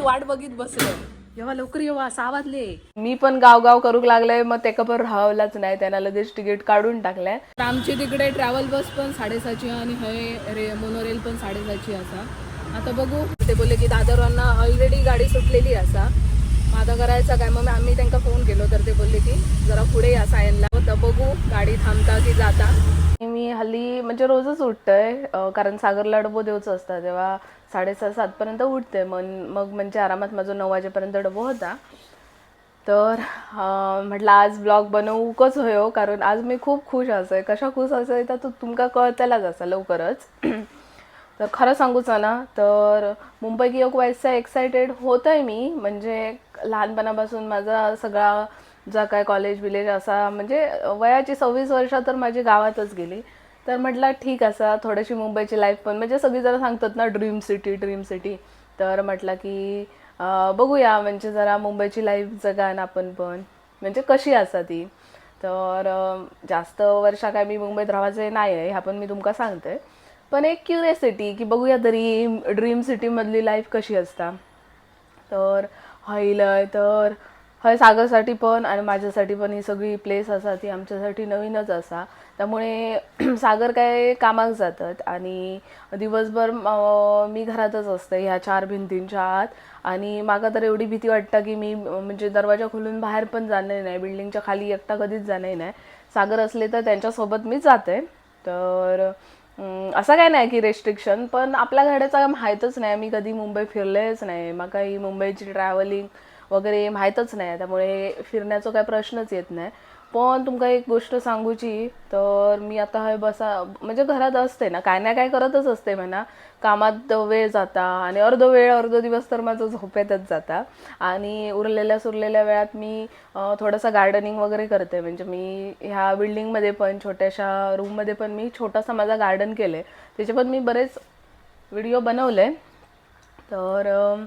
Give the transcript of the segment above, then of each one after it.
वाट बघित बसलो जेव्हा लवकर येवा सहा वाजले मी पण गावगाव करूक लागले मग तेका पण राहवलाच नाही. त्यांना लगेच तिकीट काढून टाकलंय. तर आमची तिकडे ट्रॅव्हल बस पण साडेसहाची आणि हय रे मोनोरेल पण साडेसहाची असा. आता बघू. ते बोलले की दादरांना ऑलरेडी गाडी सुटलेली असा. मग आता करायचं काय? मग आम्ही त्यांना फोन केलो तर ते बोलले की जरा पुढे या सायनला. तर बघू गाडी थांबता की जाता. मी हल्ली म्हणजे रोजच उठतंय. कारण सागरला डबो देऊचं असतं. तेव्हा साडेसहा सातपर्यंत उठते मग मग म्हणजे आरामात माझा नऊ वाजेपर्यंत डबो होता. तर म्हटलं आज ब्लॉग बनवूकच होयो हो. कारण आज मी खूप खुश असे कशा खुश असे तर तू तुमका कळतलाच असा लवकरच. तर खरं सांगूच ना तर मुंबई गियोक व्हायचा एक्सायटेड होत आहे मी. म्हणजे लहानपणापासून माझा सगळा जा काय कॉलेज विलेज असा म्हणजे वयाची सव्वीस वर्ष तर माझी गावातच गेली. तर म्हटलं ठीक असा थोडीशी मुंबईची लाईफ पण म्हणजे सगळी जरा सांगतात ना ड्रीम सिटी ड्रीम सिटी तर म्हटलं की बघूया म्हणजे जरा मुंबईची लाईफ जगा ना आपण पण. म्हणजे कशी असा ती. तर जास्त वर्षा काय मी मुंबईत राहायचे नाही आहे ह्या पण मी तुमका सांगते. पण एक क्युरियसिटी की बघूया तरी ड्रीम सिटीमधली लाईफ कशी असता. तर हयलय तर हय सागरसाठी पण आणि माझ्यासाठी पण ही सगळी प्लेस असा ती आमच्यासाठी नवीनच असा. त्यामुळे सागर काय कामाक जातात आणि दिवसभर मी घरातच असते ह्या चार भिंतींच्या आत. आणि माका तर एवढी भीती वाटतं की मी म्हणजे दरवाजा खोलून बाहेर पण जाणार नाही बिल्डिंगच्या खाली एकटा कधीच जाणार नाही. सागर असले तर त्यांच्यासोबत मी जाते. तर असं काय नाही की रेस्ट्रिक्शन पण आपल्या घड्याचं माहीतच नाही. मी कधी मुंबई फिरलेच नाही. मग काही मुंबईची ट्रॅव्हलिंग वगैरे माहीतच नाही त्यामुळे फिरण्याचा काय प्रश्नच येत नाही. पण तुमका एक गोष्ट सांगूची तर मी आता हय बसा म्हणजे घरात असते ना काय ना काय करतच असते म्हणा. कामात वेळ जाता आणि अर्ध वेळ अर्ध दिवस तर माझं झोपेतच जाता. आणि उरलेल्या सुरलेल्या वेळात मी थोडंसं गार्डनिंग वगैरे करते. म्हणजे मी ह्या बिल्डिंगमध्ये पण छोट्याशा रूममध्ये पण मी छोटासा माझा गार्डन केलं आहे त्याचे पण मी बरेच व्हिडिओ बनवले. तर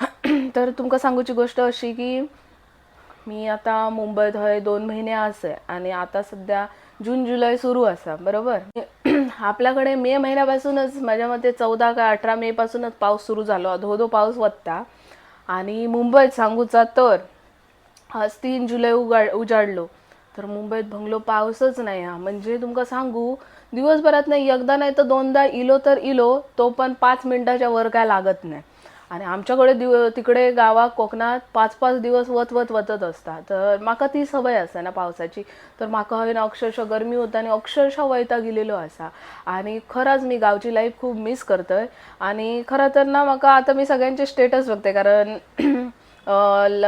तर तुमका सांगूची गोष्ट अशी की मी आता मुंबईत थंय दोन महिने आसय आणि आता सध्या जून जुलै सुरू असा बरोबर? आपल्याकडे मे महिन्यापासूनच माझ्या मते चौदा का अठरा मे पासूनच पाऊस सुरू झालो. धो धो पाऊस वत्ता. आणि मुंबईत सांगूचा तर आज तीन जुलै उगा उजाडलो. तर मुंबईत भंगलो पाऊसच नाही हा. म्हणजे तुमका सांगू दिवसभरात नाही एकदा नाही तर दोनदा इलो तर इलो तो पण पाच मिनिटाच्या वर काय लागत नाही. आणि आमच्याकडे दिव तिकडे गावात कोकणात पाच पाच दिवस वत वत वतत असता तर माका ती सवय असा ना पावसाची. तर माका हांवें अक्षरशः गरमी होता आणि अक्षरशः वयता गेलेलो असा आणि खरंच मी गावची लाईफ खूप मिस करतोय. आणि खरं तर ना माका आता मी सगळ्यांचे स्टेटस बघते. कारण ल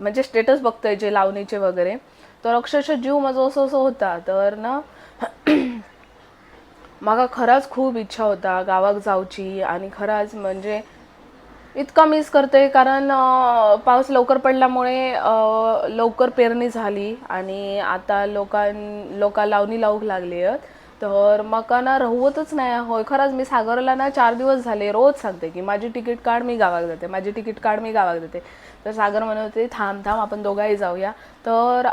म्हणजे स्टेटस बघतोय जे लावणीचे वगैरे. तर अक्षरशः जीव माझा असं असं होता. तर ना माका खराच खूप इच्छा होता गावात जाऊची आणि खराच म्हणजे इतका मिस करते कारण पाऊस लवकर पडल्यामुळे लवकर पेरणी झाली आणि आता लोकां लोका लावणी लावूक लागली आहेत. तर मका ना रहुवतच नाही. होय खरंच मी सागरला ना चार दिवस झाले रोज सांगते की माझी तिकीट काढ मी गावाक जाते. माझी तिकीट काढ मी गावाक जाते. तर सागर म्हणत होते थांब थांब आपण दोघाही जाऊया. तर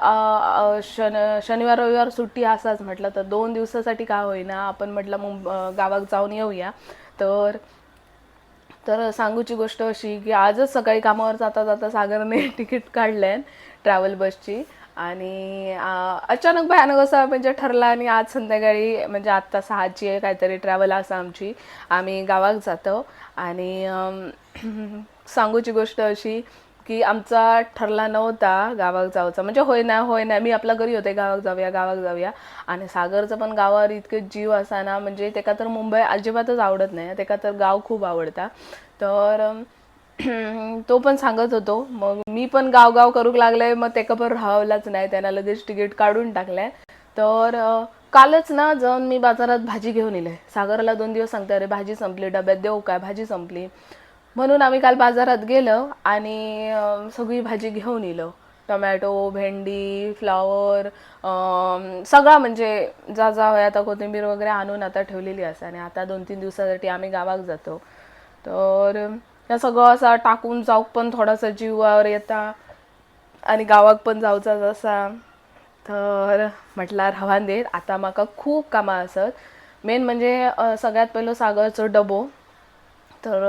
शन शनिवार रविवार सुट्टी असाच म्हटलं तर दोन दिवसासाठी का होईना आपण म्हटलं मुंब गावात जाऊन येऊया. तर तर सांगूची गोष्ट अशी की आजच सकाळी कामावर जाता जाता सागरने तिकीट काढलंय ट्रॅव्हल बसची आणि अचानक भयानक असं म्हणजे ठरला आणि आज संध्याकाळी म्हणजे आत्ता सहाची आहे काहीतरी ट्रॅव्हल असं आमची. आम्ही गावात जातो आणि सांगूची गोष्ट अशी की आमचा ठरला नव्हता गावाक जावचा म्हणजे होय ना होय ना मी आपल्या घरी होते गावाक जाऊया गावात जाऊया. आणि सागरचं पण गावावर इतके जीव असा ना म्हणजे त्याका तर मुंबई अजिबातच आवडत नाही. त्याका तर गाव खूप आवडता. तर तो पण सांगत होतो. मग मी पण गावगाव करूक लागले मग तेका पण राहावलाच नाही. त्यांना लगेच तिकीट काढून टाकलंय. तर कालच ना जाऊन मी बाजारात भाजी घेऊन येले सागरला दोन दिवस सांगते अरे भाजी संपली डब्यात देऊ काय? भाजी संपली. म्हणून आम्ही काल बाजारात गेलो आणि सगळी भाजी घेऊन येलो टमॅटो भेंडी फ्लावर सगळा म्हणजे जा जा होय आता कोथिंबीर वगैरे आणून आता ठेवलेली असते आणि आता दोन तीन दिवसासाठी आम्ही गावाक जातो. तर या सगळं असं टाकून जाऊक पण थोडासा जीवावर येता. आणि गावाक पण जाऊचा जसा. तर म्हटल्यार हवान देत आता म्हाका खूप कामां आसत मेन म्हणजे सगळ्यात पहिलं सागरचो डबो. तर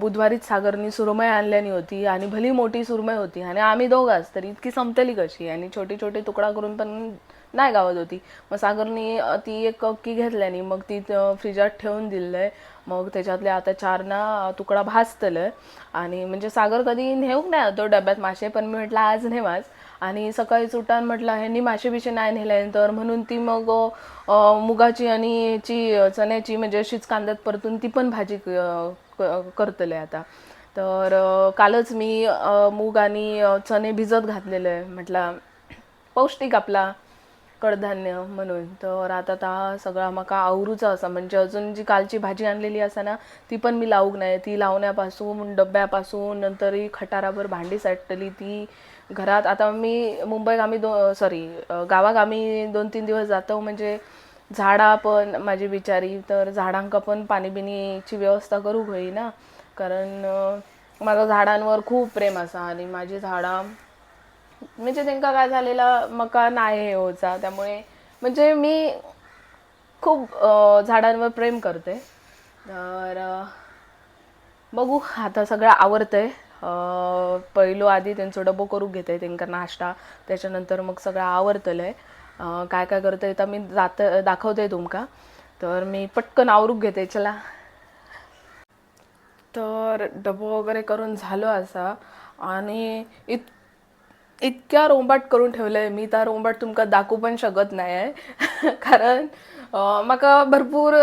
बुधवारीच सागरनी सुरमई आणल्यानी होती आणि भली मोठी सुरमई होती. आणि आम्ही दोघाच तर इतकी संपतली कशी. आणि छोटे छोटे तुकडा करून पण नाही गावत होती. मग सागरनी ती एक कक्की घेतल्यानी मग ती फ्रिजात ठेवून दिलंय. मग त्याच्यातले आता चार ना तुकडा भाजतलं आणि म्हणजे सागर कधी नेऊक नाही तो डब्यात मासे पण मी म्हटलं आज नेवाच आणि सकाळी उठान म्हटलं ह्यांनी मासे बिशे नाही नेले तर. म्हणून ती मग मुगाची आणि याची चण्याची म्हणजे अशीच कांद्यात परतून ती पण भाजी करतले आता. तर कालच मी मूग आणि चणे भिजत घातलेले आहे म्हटलं पौष्टिक आपला कडधान्य म्हणून. तर आता ता सगळा मका आवरूचा असा म्हणजे अजून जी कालची भाजी आणलेली असा ना ती पण मी लावूक नाही. ती लावण्यापासून डब्यापासून नंतर ही खटाराभर भांडी साठली ती घरात. आता मी मुंबईत आम्ही दो सॉरी गावात आम्ही दोन तीन दिवस जातो. म्हणजे झाडा पण माझी बिचारी तर झाडांका पण पाणीबिणीची व्यवस्था करूक होई ना कारण अं, माझं झाडांवर खूप प्रेम असा आणि माझी झाडां म्हणजे त्यांका काय झालेला मका नाही हे होचा. त्यामुळे म्हणजे मी खूप झाडांवर प्रेम करते. तर बघू आता सगळं आवडतं आहे पहिलू आधी त्यांचं डबो करून घेते त्यांका नाश्ता. त्याच्यानंतर मग सगळं आवडतलंय काय काय करतंय तर मी जात दाखवते तुमका. तर मी पटकन आवरूक घेते चला. तर डबो वगैरे करून झालो असा. आणि इत इतक्या रोंबाट करून ठेवलंय. मी त्या रोंबाट तुमका दाखवू पण शकत नाही आहे कारण म्हाका भरपूर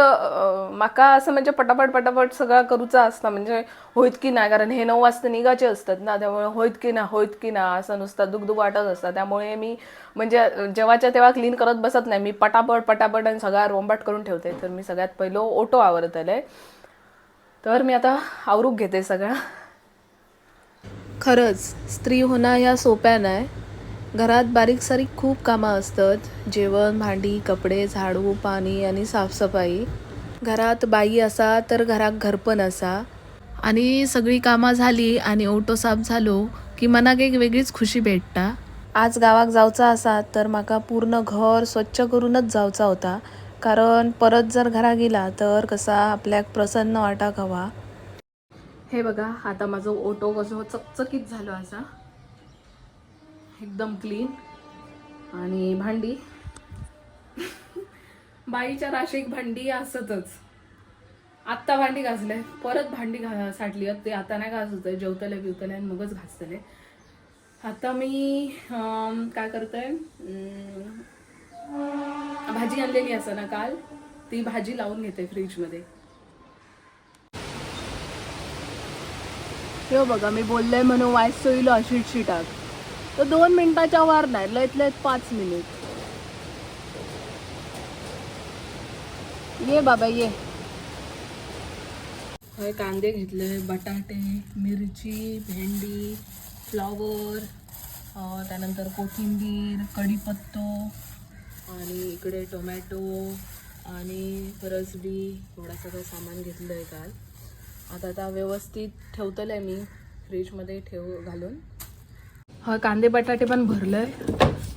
म्हाका असं म्हणजे पटापट पटापट सगळं करूचा असता. म्हणजे होईत की नाही? कारण हे नऊ वाजता निघायचे असतात ना त्यामुळे होईत की ना होईत की ना असं नुसतं दुगदुग वाटत असतं. त्यामुळे मी म्हणजे जेव्हाच्या तेव्हा क्लीन करत बसत नाही. मी पटापट पटापट आणि सगळा रोंबाट करून ठेवते. तर मी सगळ्यात पहिलं ओटो आवडतलंय तर मी आता आवरूक घेते सगळं. खरंच स्त्री होणं ह्या सोप्या नाही घरात बारीक सारीक खूप कामं असतात. जेवण भांडी कपडे झाडू पाणी आणि साफसफाई. घरात बाई असा तर घरात घरपण असा. आणि सगळी कामं झाली आणि ओटो साफ झालो की मनाक एक वेगळीच खुशी भेटता. आज गावाक जावचा असा तर माका पूर्ण घर स्वच्छ करूनच जावचा होता. कारण परत जर घरा गेला तर कसा आपल्याक प्रसन्न वाटाक हवा. हे बघा आता माझं ओटो कसं चकचकीत झालं असा. एकदम क्लीन आणि भांडी. बाईच्या राशीक भांडी असतच. आत्ता भांडी घासले. परत भांडी घा साठली. ते आता नाही घासत आहे. जेवतले बिवतले आणि मगच घासतले. आता मी काय करतोय? भाजी आणलेली असं ना काल. ती भाजी लावून घेते फ्रीजमध्ये. हो बघा मी बोलले म्हणून वाईस सोयलो अशी शिटाक तर दोन मिनिटाच्या वर नाही लयत लयत पाच मिनिट. ये बाबा ये. हय कांदे घेतले बटाटे मिरची भेंडी फ्लॉवर त्यानंतर कोथिंबीर कढीपत्तो आणि इकडे टोमॅटो आणि रसबी थोडा सगळं सामान घेतलं आहे काल. आता आता व्यवस्थित ठेवतलं आहे मी फ्रीजमध्ये ठेव घालून. हा कांदे बटाटे पण भरलंय.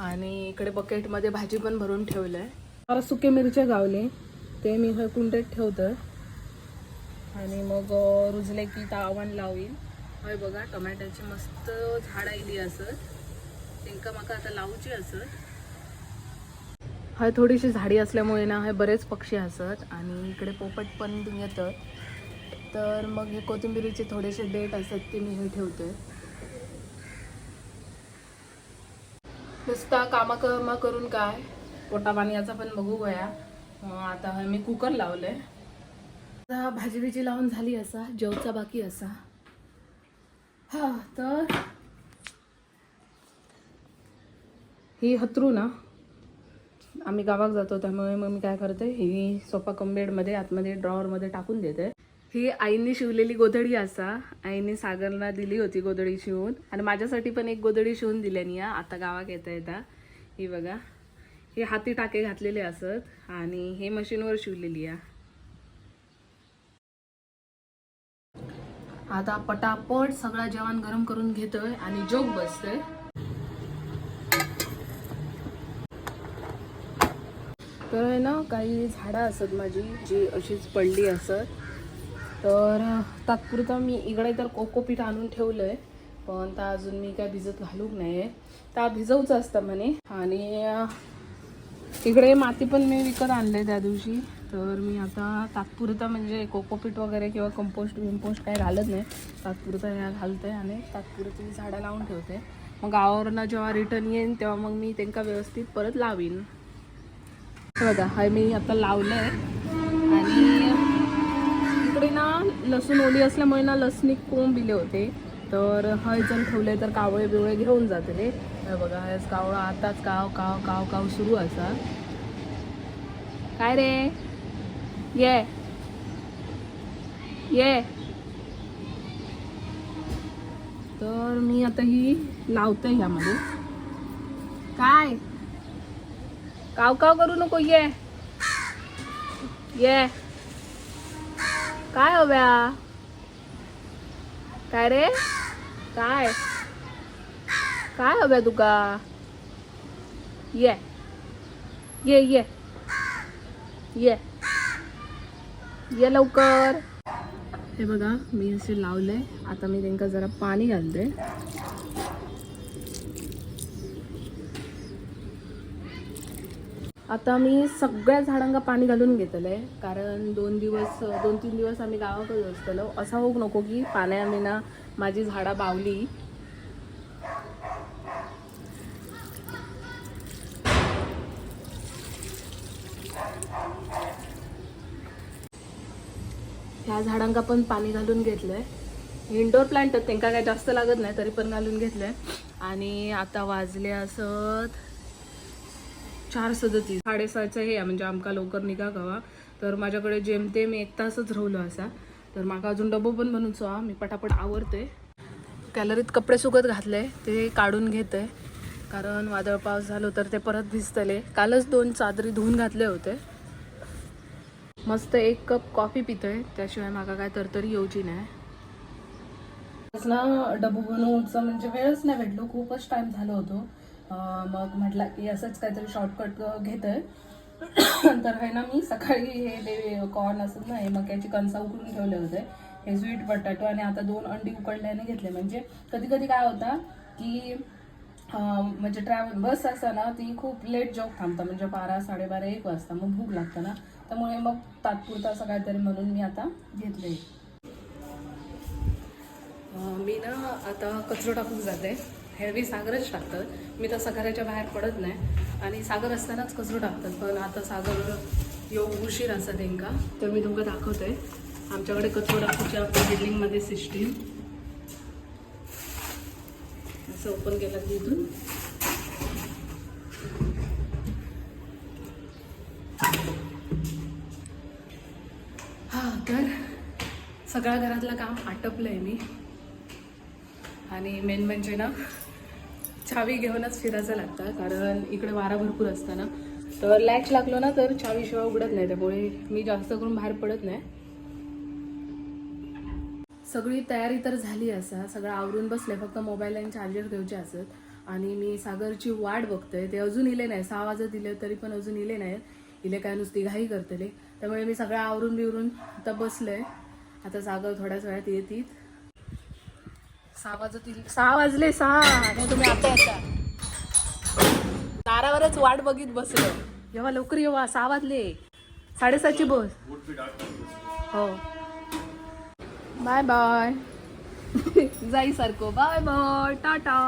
आणि इकडे बकेटमध्ये भाजी पण भरून ठेवलंय. मला सुके मिरच्या गावले. ते मी हे कुंडेत ठेवतं आणि मग रुजले की तावण लावीन. हय बघा टोमॅटोची मस्त झाड आयली असत तेंका म्हाका आता लावची असत हय थोडीशी झाडी असल्यामुळे ना हे बरेच पक्षी असत आणि इकडे पोपट पण येतात तर मग हे कोथिंबिरीचे थोडेसे डेट असतात ते मी हे ठेवते नुसता कामा कामा करून काय? पोटा पाण्याचा पण बघू गया. आता मी कुकर लावलंय. आता भाजी बिजी लावून झाली असा जेवचा बाकी असा. हा तर ही हत्रू ना. आम्ही गावात जातो त्यामुळे मग मी काय करते ही सोफा कमबेडमध्ये आतमध्ये ड्रॉवरमध्ये टाकून देते. ही आईने शिवलेली गोधडी असा. आईने सागरला दिली होती गोधडी शिवून. आणि माझ्यासाठी पण एक गोधडी शिवून दिल्यानी या आता गावात येता येता. ही बघा. हे हाती टाके घातलेले असत आणि हे मशीनवर शिवलेली आहे आता पटापट सगळा जेवण गरम करून घेतोय आणि जोग बसतोय. तर आहे ना काही झाडं असत माझी जी अशीच पडली असत. तर तात्पुरता मी इकडे तर कोकोपीठ आणून ठेवलं आहे पण तर अजून मी काय भिजत घालूक नाही आहे ता भिजवचं असतं म्हणे. आणि इकडे माती पण मी विकत आणले त्या दिवशी. तर मी आता तात्पुरता म्हणजे कोकोपीट वगैरे किंवा कंपोस्ट विम्पोस्ट काही घालत नाही. तात्पुरता या घालते आणि तात्पुरती झाडं लावून ठेवते. मग गावावरनं जेव्हा रिटर्न येईन तेव्हा मग मी त्यांना व्यवस्थित परत लावीन. बघा हा मी आता लावलं आहे लसूण ओली असल्यामुळे ना लसणी कोंब दिले होते. तर हय ठेवले तर कावळे बिवळे घेऊन जाते बघा हेच कावळा आताच काव काव काव काव सुरू असा. काय रे? ये. ये. तर मी आता ही लावते ह्यामध्ये. काय? काव काव करू नको ये. ये. काय हो हव्या काय रे? काय? काय हो हव्या तुका ये. ये ये. ये. ये लवकर. हे बघा मी असे लावले. आता मी त्यांना जरा पाणी घालते. आता मी सगळ्या झाडांना पाणी घालून घेतलं आहे कारण दोन दिवस दोन तीन दिवस आम्ही गावाकडे असतलो असा होऊ नको की पाण्याने ना माझी झाडं बावली. ह्या झाडांका पण पाणी घालून घेतलंय. इंडोर प्लांट त्यांना काय जास्त लागत नाही तरी पण घालून घेतलंय. आणि आता वाजले असत चार सदतीस. साडेसहाचं हे आहे, म्हणजे आमका लवकर निघा गावा. तर माझ्याकडे जेमतेम एक तासच राहिलो असा. तर माका अजून डबो पण बनवचो हा मी पटापट आवरते. कॅलरीत कपडे सुकत घातले ते काढून घेते. कारण वादळ पाऊस झालो तर ते परत भिजतले. कालच दोन चादरी धुवून घातले होते. मस्त एक कप कॉफी पितोय. त्याशिवाय माका काय तरतरी येऊची नाही. डबो ना डबू बनवूचा म्हणजे वेळच नाही भेटलो. खूपच टाइम झालो होतो. मग म्हटलं की असंच काहीतरी शॉर्टकट घेतोय. तर आहे ना मी सकाळी हे ते कॉर्न असत ना हे मक्याची कणसा उकळून ठेवले होते. हे स्वीट बटाटो आणि आता दोन अंडी उकडल्याने घेतले. म्हणजे कधी कधी काय होता की म्हणजे ट्रॅव्हल बस असता ना ती खूप लेट जॉब थांबता. म्हणजे बारा साडेबारा एक वाजता. मग भूक लागतं ना. त्यामुळे मग तात्पुरता असं काहीतरी म्हणून मी आता घेतले मी ना आता कचरो टाकून जाते. हेरवी सागरच टाकतात. मी तसं घराच्या बाहेर पडत नाही. आणि सागर असतानाच कचरो टाकतात. पण आता सागर येऊ उशीर असा त्यांका तर मी तुमका दाखवते आमच्याकडे कचरो टाकूच्या आपल्या बिल्डिंगमध्ये सिस्टीम असं ओपन केलं की इथून. हां तर सगळ्या घरातलं काम आटपलं आहे मी. आणि मेन म्हणजे ना चावी घेऊनच फिरायचं लागतं कारण इकडे वारा भरपूर असतं ना तर लॅच लागलो ना तर चावीशिवाय उघडत नाही त्यामुळे मी जास्त करून बाहेर पडत नाही. सगळी तयारी तर झाली असा सगळं आवरून बसले फक्त मोबाईल आणि चार्जर घेऊचे असत. आणि मी सागरची वाट बघतोय ते अजून इले नाही सहा वाजत दिले तरी पण अजून इले नाही. इले काय नुसती घाई करतले. त्यामुळे मी सगळं आवरून बिवरून आता बसलोय आता सागर थोड्याच वेळात येतील. सहा वाजतील. सहा वाजले सहा. आणि तुम्ही आता येता. दारावरच वाट बघित बसलो. जेव्हा लवकर येवा सहा वाजले. साडेसातची बस. हो. बाय बाय जाई सारखं बाय बाय टाटा.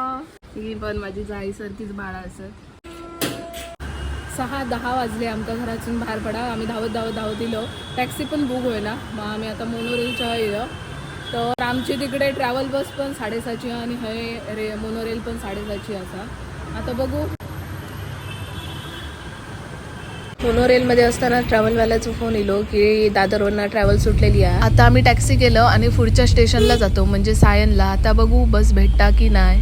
ही पण माझी जाई सारखीच बाळा असत सहा दहा वाजले. आमच्या घरातून बाहेर पडा. आम्ही धावत धावत धावत दिलो टॅक्सी पण बुक होईना. मग आम्ही आता मोनोरेलच्या येलो तर आमची तिकडे ट्रॅव्हल बस पण साडेसाची आणि हे रे मोनोरेल पण साडेसाची असा. आता बघू. मोनोरेलमध्ये असताना ट्रॅव्हलवाल्याचा फोन येलो की दादरवरनं ट्रॅव्हल सुटलेली आहे. आता आम्ही टॅक्सी केलं आणि पुढच्या स्टेशनला जातो म्हणजे सायनला. आता बघू बस भेटता की नाही.